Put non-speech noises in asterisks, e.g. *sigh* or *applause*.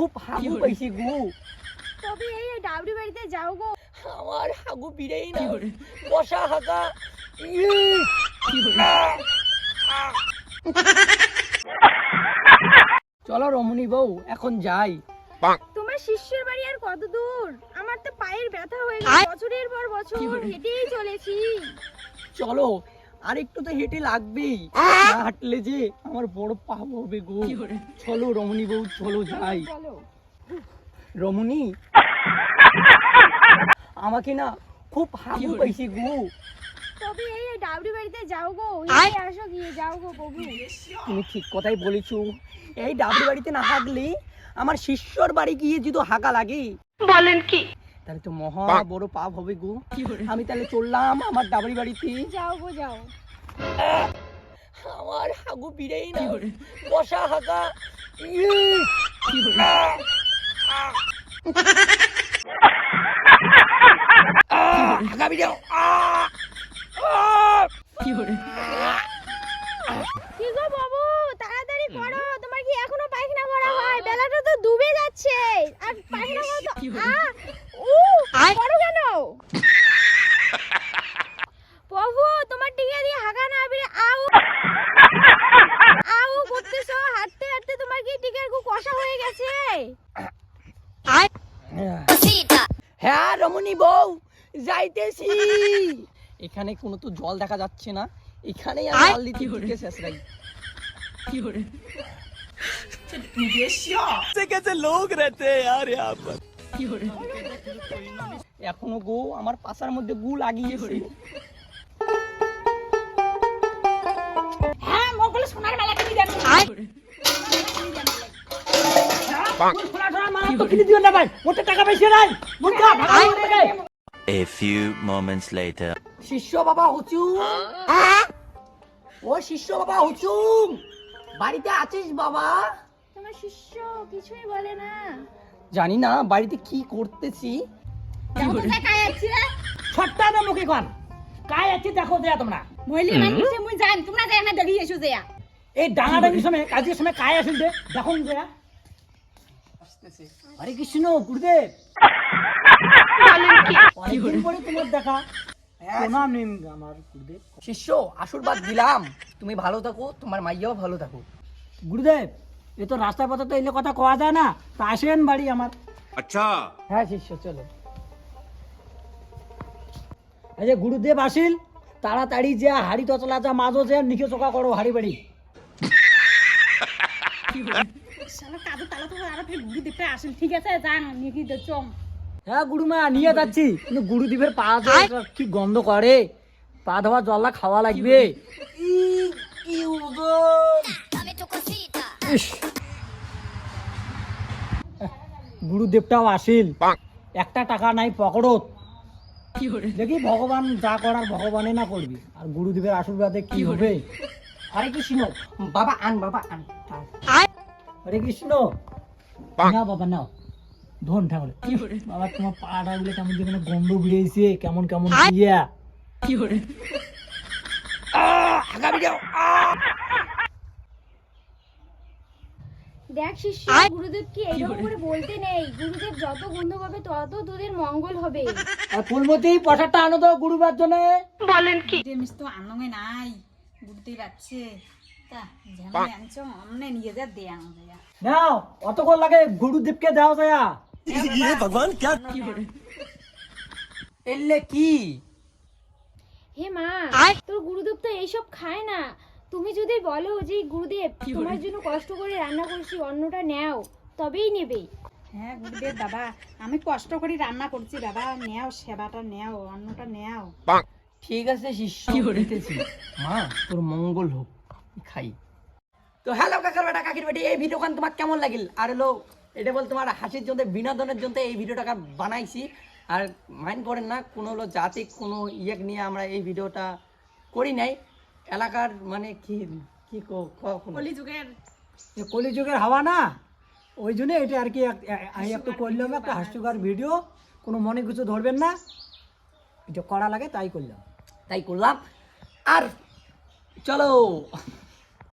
খুব হাগু পাইছি গু। তবে এই ডাবরি বাড়িতে যাও গো। আমার হাগু বিড়েই না। কষা হাগা। চলো রমণী বউ এখন যাই। তোমার শিষ্যের বাড়ি আর কত দূর? আমার তো পায়ের ব্যথা হয়ে গেছে। বছরের পর বছর হেঁটেই চলেছি। চলো আর একটু তো হেঁটে লাগবেই। না হাঁটলে যে আমার বড় পাপ হবে গো। চলো রমণী বউ চলো যাই। রমণী আমাকে না খুব হাগু পাইছি গো। তবে এই ডাবরি বাড়িতে যাও গো হেঁটে আসো গিয়ে যাও গো প্রভু তুমি ঠিক কথাই বলেছ। এই ডাবরি বাড়িতে না হাগলে আমার শিষ্যর বাড়ি গিয়ে যদি হাগা লাগে। বলেন কি? তাহলে তো মহা বড় পাপ হবে গো। আমি তাহলে চললাম আমার ডাবরি বাড়িতে। যাও গো যাও। আমার হাগু বিড়েই না কষা হাগা। ইয়ে। হাগা বিড়াও আহ! আহ! কি গো বাবু? তাড়াতাড়ি করো। তোমার কি এখনও পায়খানা করা হয়? বেলাটা তো ডুবে যাচ্ছে। আর পায়খানা করো তো আ উ করো কেন প্রভু তোমার টিকা দিয়ে হাগা না বেরে আউ আউ করতেছো হাঁটতে হাঁটতে তোমার কি টিকার গু কষা হয়ে গেছে হ্যাঁ রমণী বউ যাইতেছি। *laughs* এখানে কোনো তো জল দেখা যাচ্ছে না। এখানেই আমি জল দিতে দিতে শেষ রাই। এখনও গো আমার পাশার মধ্যে গু লাগিয়ে লাগিয়েছে হ্যাঁ মোগল সোনার মেলা কিনে দেন A few moments later. শিষ্য বাবা হুচু। ও শিষ্য বাবা হুচু। বাড়িতে আছিস বাবা? তোমার শিষ্য কিছুই বলে না। জানি না বাড়িতে কি করতেছি? কোথায় কায় আছি ছট্টা না মুখে কন কায় আছে দেখো দেয়া তোমরা। মহিলি মানুষে মুই জান তোমরা যাই না দেখি এসো দেয়া এই ডাঙাডাঙির সময় কাজের সময় কায় আসিল দে দেখুন দেয়া। আরে কৃষ্ণ গুরুদেব। অনেকদিন পরে তোমার দেখা। গুরুদেব। শিষ্য আশীর্বাদ দিলাম। তুমি ভালো থাকো তোমার মাইয়াও ভালো থাকো গুরুদেব এ তো রাস্তার পথে তো এলে কথা যায় না। তা আসেন বাড়ি আমার। আচ্ছা। হ্যাঁ শিষ্য চলো। গুরুদেব আসিল তাড়াতাড়ি যে হাড়ি তচলা যা মাঝো যে নিখে চোখা করো হাড়ি বাড়ি। *laughs* শালা কাদু তালা তো আর ফের ঘুরি দিতে আসল ঠিক আছে? জান নিকি দে চম হ্যাঁ গুরুমা নিয়ে যাচ্ছি। কিন্তু গুরুদেবের পা কি গন্ধ করে? পা ধোয়া জল্লা খাওয়া লাগবে। ই, কি ওজন। ইস। গুরুদেবটাও আসিল। একটা টাকা নাই পকড়ত। দেখি ভগবান যা করার ভগবানে না করবি। আর গুরুদেবের আশীর্বাদে কি হবে? হরে কৃষ্ণ। বাবা আন বাবা আন। হরে কৃষ্ণ। নাও বাবা নাও। ধন ঠাকুর। বাবা তোমার পাটা গুলো কেমন গন্ধ বেরিয়েছে কেমন কেমন ইয়া। কি করে দেখ শিষ্য গুরুদেব কি এইরকম করে বলতে নেই? গুরুদেব যত গন্ধ পাবে তত তোদের মঙ্গল হবে। আর ফুলমতি পয়সাটা আনো তো গুরুবার জন্য জিনিস তো আনঙ্গে নাই। ঘুরতে যাচ্ছে। তা যা দে আনবে নাও অত করে লাগে গুরুদেবকে দাও দয়া এলে কি? হে মা তোর গুরুদেব তো এইসব খায় না। তুমি যদি বলো যে গুরুদেব তোমার জন্য কষ্ট করে রান্না করছি অন্নটা নেও তবেই নেবে। হ্যাঁ গুরুদেব বাবা আমি কষ্ট করে রান্না করছি বাবা নেও সেবাটা নেও অন্নটা নেও। ঠিক আছে শিষ্য মা তোর মঙ্গল হোক। খাই। তো হ্যালো কাকার বেটা কাকির বেটি এই ভিডিওখান তোমার কেমন লাগিল? আর হলো এটা বল তোমার হাসির জন্য বিনোদনের জন্য এই ভিডিওটাকে বানাইছি। আর মাইন্ড করেন না কোনো হলো জাতি কোনো ইয়ে নিয়ে আমরা এই ভিডিওটা করি নাই। এলাকার মানে কি কি কো- ক- কোনো- যুগের কলিযুগের হাওয়া না? ওই জন্য এটা আর কি আমি একটু করলাম একটা হাস্যকর ভিডিও কোনো মনে কিছু ধরবেন না। এটা করা লাগে তাই করলাম। তাই করলাম। আর চলো